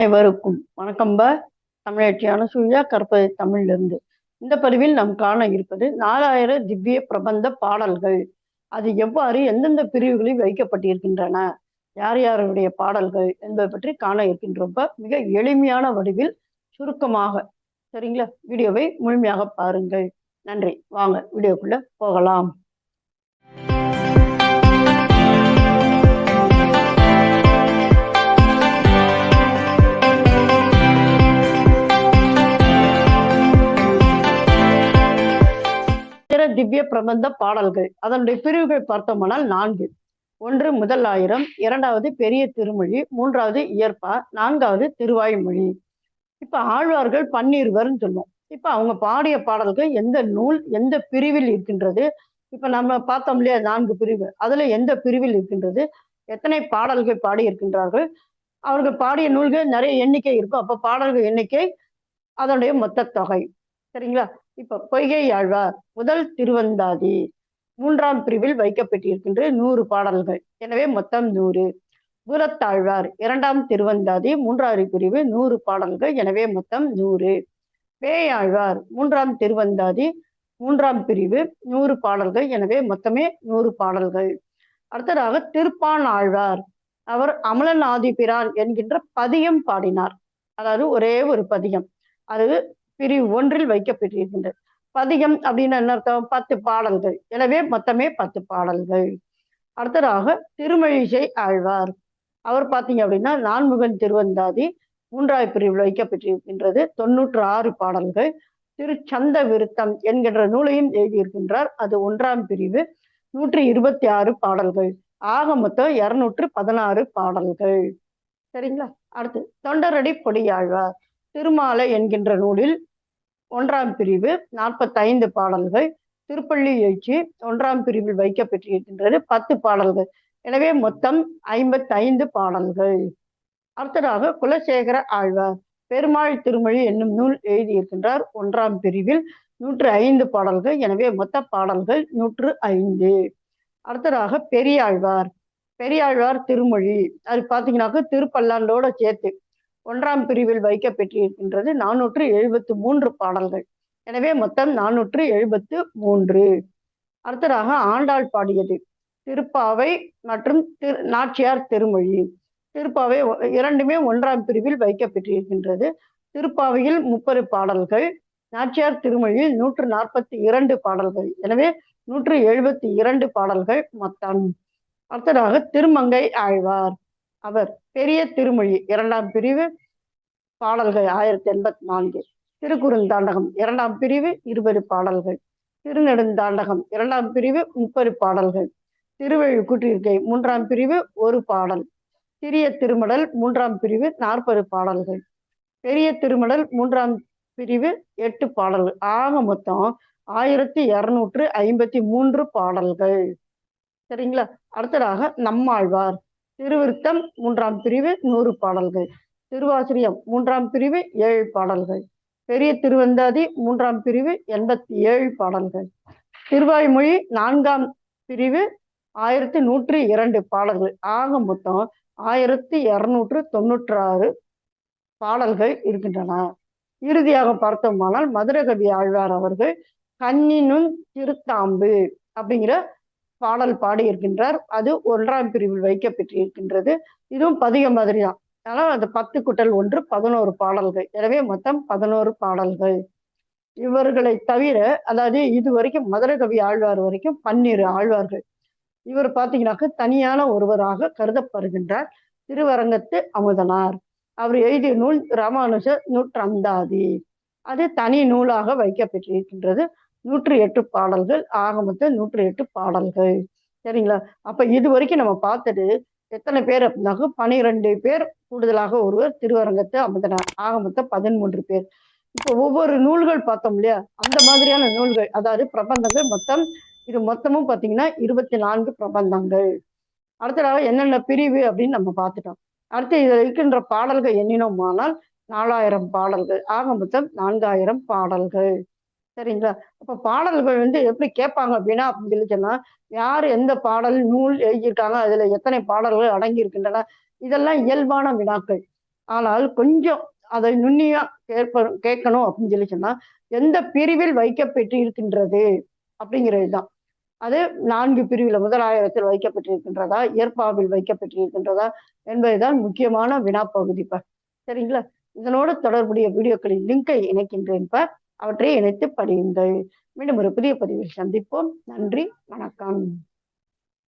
அனைவருக்கும் வணக்கம்ப தமிழச்சியான சூர்யா கற்பது தமிழிலிருந்து. இந்த பதிவில் நாம் காண இருப்பது நாலாயிர திவ்ய பிரபந்த பாடல்கள். அது எவ்வாறு எந்தெந்த பிரிவுகளில் வைக்கப்பட்டிருக்கின்றன? யார் யாருடைய பாடல்கள் என்பதை பற்றி காண இருக்கின்றப்ப மிக எளிமையான வடிவில் சுருக்கமாக சரிங்களா? வீடியோவை முழுமையாக பாருங்கள். நன்றி. வாங்க வீடியோக்குள்ள போகலாம். திவ்ய பிரபந்த பாடல்கள். அதனுடைய பிரிவுகள் பார்த்தோமானால் நான்கு. ஒன்று முதல் ஆயிரம் இரண்டாவது பெரிய திருமொழி மூன்றாவது இயற்பா நான்காவது திருவாய்மொழி. இப்ப ஆழ்வார்கள் பன்னிருவர்னு சொல்லுவோம். இப்ப அவங்க பாடிய பாடல்கள் எந்த நூல் எந்த பிரிவில் இருக்கின்றது? இப்ப நம்ம பார்த்தோம் இல்லையா நான்கு பிரிவு அதுல எந்த பிரிவில் இருக்கின்றது? எத்தனை பாடல்கள் பாடி இருக்கின்றார்கள் அவர்கள் பாடிய நூல்கள் நிறைய எண்ணிக்கை இருக்கும். அப்ப பாடல்கள் எண்ணிக்கை அதனுடைய மொத்த தொகை சரிங்களா? இப்ப பொய்கை ஆழ்வார் முதல் திருவந்தாதி. மூன்றாம் பிரிவில் வைக்கப்பட்டிருக்கின்ற நூறு பாடல்கள். எனவே மொத்தம் நூறு. பூரத்தாழ்வார் இரண்டாம் திருவந்தாதி மூன்றாவது பிரிவு நூறு பாடல்கள். எனவே மொத்தம் நூறு. பேயாழ்வார் மூன்றாம் திருவந்தாதி மூன்றாம் பிரிவு நூறு பாடல்கள். எனவே மொத்தமே நூறு பாடல்கள். அடுத்ததாக திருப்பான் ஆழ்வார் அவர் அமலநாதிபிரான் என்கின்ற பதியம் பாடினார். அதாவது ஒரே ஒரு பதியம் அது பிரிவு ஒன்றில் வைக்கப்பட்டிருக்கின்றது. பதிகம் அப்படின்னு என்ன அர்த்தம்? பத்து பாடல்கள். எனவே மொத்தமே பத்து பாடல்கள். அடுத்ததாக திருமழிசை ஆழ்வார். அவர் பார்த்தீங்க அப்படின்னா நான்முகன் திருவந்தாதி மூன்றாவது பிரிவில் வைக்கப்பட்டிருக்கின்றது. தொன்னூற்று ஆறு பாடல்கள். திருச்சந்த விருத்தம் என்கின்ற நூலையும் எழுதியிருக்கின்றார். அது ஒன்றாம் பிரிவு. நூற்றி இருபத்தி ஆறு பாடல்கள். ஆக மொத்தம் இருநூற்று பதினாறு பாடல்கள். சரிங்களா? அடுத்து தொண்டரடி பொடியாழ்வார். திருமாலை என்கின்ற நூலில் ஒன்றாம் பிரிவு நாற்பத்தைந்து பாடல்கள். திருப்பள்ளி எழுச்சி ஒன்றாம் பிரிவில் வைக்கப்பட்டிருக்கின்றது. பத்து பாடல்கள். எனவே மொத்தம் ஐம்பத்தைந்து பாடல்கள். அடுத்ததாக குலசேகர ஆழ்வார் பெருமாள் திருமொழி என்னும் நூல் எழுதியிருக்கின்றார். ஒன்றாம் பிரிவில் நூற்று ஐந்து பாடல்கள். எனவே மொத்த பாடல்கள் நூற்று ஐந்து. அடுத்ததாக பெரியாழ்வார். பெரியாழ்வார் திருமொழி. அது பார்த்தீங்கன்னாக்க திருப்பல்லாண்டோட சேர்த்து ஒன்றாம் பிரிவில் வைக்கப்பட்டிருக்கின்றது நானூற்று எழுபத்து மூன்று பாடல்கள். எனவே மொத்தம் நானூற்று எழுபத்து மூன்று. அடுத்ததாக ஆண்டாள் பாடியது. திருப்பாவை மற்றும் திரு நாச்சியார் திருமொழி. திருப்பாவை இரண்டுமே ஒன்றாம் பிரிவில் வைக்கப்பட்டிருக்கின்றது திருப்பாவையில் முப்பது பாடல்கள் நாச்சியார் திருமொழியில் நூற்று நாற்பத்தி இரண்டு பாடல்கள். எனவே நூற்று எழுபத்தி இரண்டு பாடல்கள் மொத்தம். அடுத்ததாக திருமங்கை ஆழ்வார். அவர் பெரிய திருமொழி இரண்டாம் பிரிவு பாடல்கள் ஆயிரத்தி எண்பத்தி நான்கு. திருக்குறுந்தாண்டகம் இரண்டாம் பிரிவு இருபது பாடல்கள். திருநெடுந்தாண்டகம் இரண்டாம் பிரிவு முப்பது பாடல்கள். திருவழுக்கூற்றிருக்கை மூன்றாம் பிரிவு ஒரு பாடல். சிறிய திருமடல் மூன்றாம் பிரிவு நாற்பது பாடல்கள். பெரிய திருமடல் மூன்றாம் பிரிவு எட்டு பாடல்கள். ஆக மொத்தம் ஆயிரத்தி இருநூற்று ஐம்பத்தி மூன்று பாடல்கள். சரிங்களா? அடுத்ததாக நம்மாழ்வார். திருவிருத்தம் மூன்றாம் பிரிவு நூறு பாடல்கள். திருவாசிரியம் மூன்றாம் பிரிவு ஏழு பாடல்கள். பெரிய திருவந்தாதி மூன்றாம் பிரிவு எண்பத்தி ஏழு பாடல்கள். திருவாய்மொழி நான்காம் பிரிவு ஆயிரத்தி நூற்றி இரண்டு பாடல்கள். ஆக மொத்தம் ஆயிரத்தி இருநூற்று தொண்ணூற்றி ஆறு பாடல்கள் இருக்கின்றன. இறுதியாக பார்த்தோமானால் மதுரகவி ஆழ்வார் அவர்கள் கண்ணினும் திருத்தாம்பு அப்படிங்கிற பாடல் பாடி இருக்கின்றார் அது ஒன்றாம் பிரிவில் வைக்கப்பட்டிருக்கின்றது. இதுவும் பதிக மாதிரி தான் ஆனால் அது பத்து குட்டல் ஒன்று பதினோரு பாடல்கள். எனவே மொத்தம் பதினோரு பாடல்கள். இவர்களை தவிர அதாவது இது வரைக்கும் மதுரகவி ஆழ்வார் வரைக்கும் பன்னிரு ஆழ்வார்கள். இவர் பார்த்தீங்கன்னாக்க தனியான ஒருவராக கருதப்படுகின்றார். திருவரங்கத்து அமுதனார். அவர் எழுதிய நூல் ராமானுஜ நூற்றந்தாதி அது தனி நூலாக வைக்கப்பட்டிருக்கின்றது. நூற்றி எட்டு பாடல்கள் ஆக மொத்தம் நூற்றி எட்டு பாடல்கள். சரிங்களா? அப்ப இது வரைக்கும் நம்ம பார்த்துட்டு எத்தனை பேர் அப்படின்னாக்க பனிரெண்டு பேர் கூடுதலாக ஒருவர் திருவரங்கத்தை அமைந்தனர் ஆக மொத்தம் பதிமூன்று பேர். இப்போ ஒவ்வொரு நூல்கள் பார்த்தோம் இல்லையா? அந்த மாதிரியான நூல்கள் அதாவது பிரபந்தங்கள் மொத்தம் இது மொத்தமும் பார்த்தீங்கன்னா இருபத்தி நான்கு பிரபந்தங்கள். அடுத்ததாக என்னென்ன பிரிவு அப்படின்னு நம்ம பார்த்துட்டோம். அடுத்து இதில் இருக்கின்ற பாடல்கள் எண்ணினோமானால் நாலாயிரம் பாடல்கள் ஆக மொத்தம் நான்காயிரம் பாடல்கள். சரிங்களா? அப்ப பாடல்கள் வந்து எப்படி கேட்பாங்க அப்படின்னா அப்படின்னு சொல்லி சொன்னா யார் எந்த பாடல் நூல் எழுதியிருக்காங்க அதுல எத்தனை பாடல்கள் அடங்கி இருக்கின்றன இதெல்லாம் இயல்பான வினாக்கள். ஆனால் கொஞ்சம் அதை நுண்ணியா கேட்ப கேட்கணும் அப்படின்னு சொல்லி சொன்னா எந்த பிரிவில் வைக்கப்பட்டு இருக்கின்றது அப்படிங்கிறது தான் அது நான்கு பிரிவில் முதலாயிரத்தில் வைக்கப்பட்டிருக்கின்றதா இயற்பாவில் வைக்கப்பட்டிருக்கின்றதா என்பதுதான் முக்கியமான வினாப்பகுதி இப்ப. சரிங்களா? இதனோட தொடர்புடைய வீடியோக்களின் லிங்கை இணைக்கின்றேன் இப்போ. அவற்றை இணைத்து படியுங்கள். மீண்டும் ஒரு புதிய பதிவில் சந்திப்போம். நன்றி வணக்கம்.